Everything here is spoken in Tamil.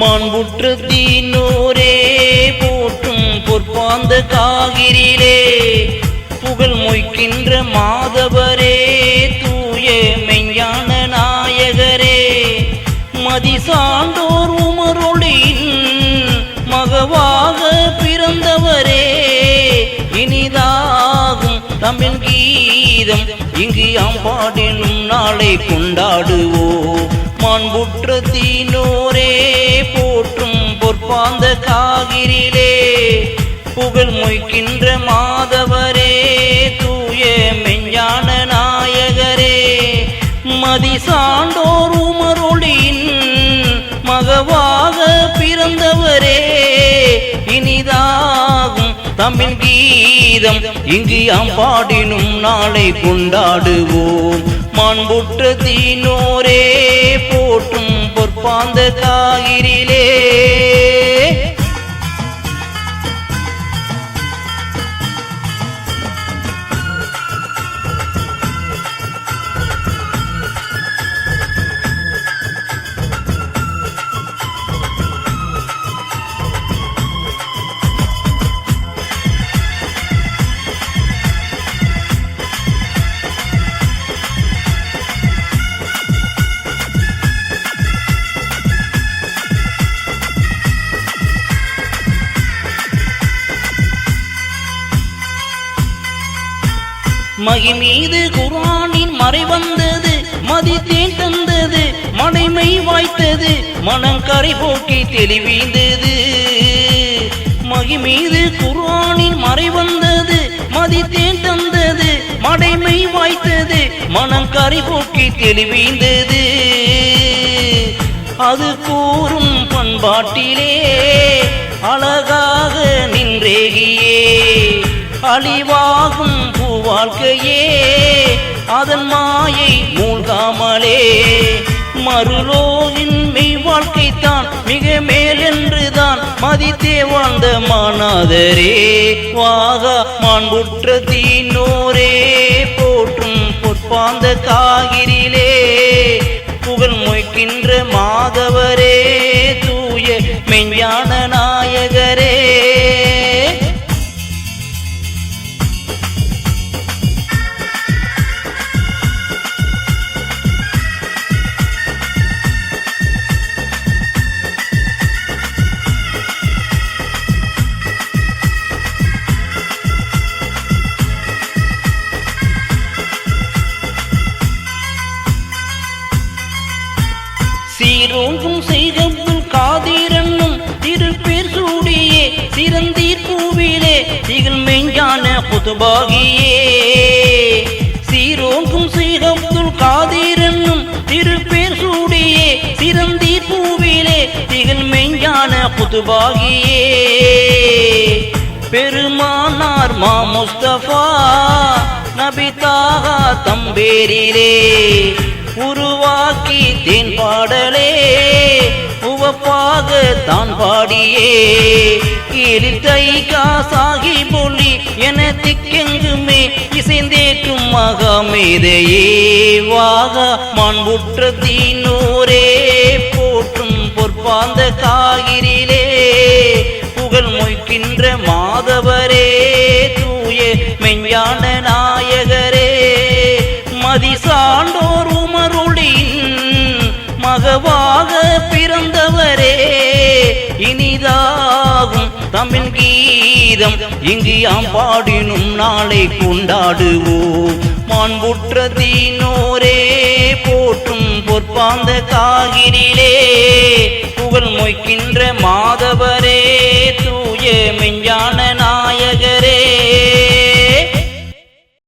மாண்புற்ற தீனோரே போற்றும் பொற்பாந்த காகிரிலே. புகழ் மொய்க்கின்ற மாதவரே தூய மெய்யான நாயகரே. மதி சான்றோர் உமரொளியின் மகவாக பிறந்தவரே. இனிதாகும் தமிழ் கீதம் இங்கு அம்பாடினும் நாளை கொண்டாடுவோம். மாண்புற்ற தீனோரே போற்றும் பொற்பாந்த காகிரிலே. புகழ் மொய்க்கின்ற மாதவரே தூய மெஞ்ஞான நாயகரே. மதி சான்றோர் உமருளின் மகவாக பிறந்தவரே. இனிதாகும் தமிழ் கீதம் இங்கு அம்பாடினும் நாளை கொண்டாடுவோம். மாண்புற்ற தீனோரே பொற்பாந்த காகிரிலே மகிமீது குரானின் மறை வந்தது மதித்தேன் தந்தது மடைமை வாய்த்தது மனம் கரை போக்கி தெளிவீந்தது மகிமீது குரானின் மறை வந்தது மதித்தேன் தந்தது மடைமை வாய்த்தது மனம் கரை போக்கி தெளிவீந்தது அது கூறும் பண்பாட்டிலே அழகாக நின்றேகியே. அழிவாகும் பூவாழ்க்கையே அதன் மாயை மூழ்காமலே. மறுலோகின் மெய் வாழ்க்கை தான் மிக மேலென்றுதான் மதித்தே வாழ்ந்த மானாதரே. வாக மாண்புற்ற தீனோரே போற்றும் பொற்பாந்த காகிரிலே. புகழ் மொய்க்கின்ற மாதவரே தூய மெஞ்ஞான சீரோங்கும் செய்கப்புல் காதீரன்னும் திருப்பேர் சூடியே சிறந்தீர் பூவிலே திகழ் மெஞ்ஞான புதுபாகியே. சீரோங்கும் செய்கப்புல் காதீரன்னும் திருப்பேர் சூடியே சிறந்தீர் பூவிலே திகழ் மெஞ்ஞான புதுபாகியே. பெருமானார் மா முஸ்தபா நபிதாகா தம்பேரிலே. உருவாக்கி தேன் பாடலே. உவப்பாக தான் பாடியே. எலித்தை காசாகி பொல்லி என திக்கெங்குமே இசைந்தேற்றும் மகாமேதையே. வாக மாண்புற்ற தீனோரே போற்றும் பொற்பாந்த காகிரிலே. புகழ் மொய்க்கின்ற மாதவரே தூய மெஞ்ஞான மகவாக பிறந்தவரே. இனிதாகும் தமிழ் கீதம். இங்கு யாம் பாடினும் நாளை கொண்டாடுவோம். மாண்புற்ற தீனோரே போற்றும் பொற்பாந்த காகிரிலே புகழ் மொய்க்கின்ற மாதவரே தூய மெஞ்ஞான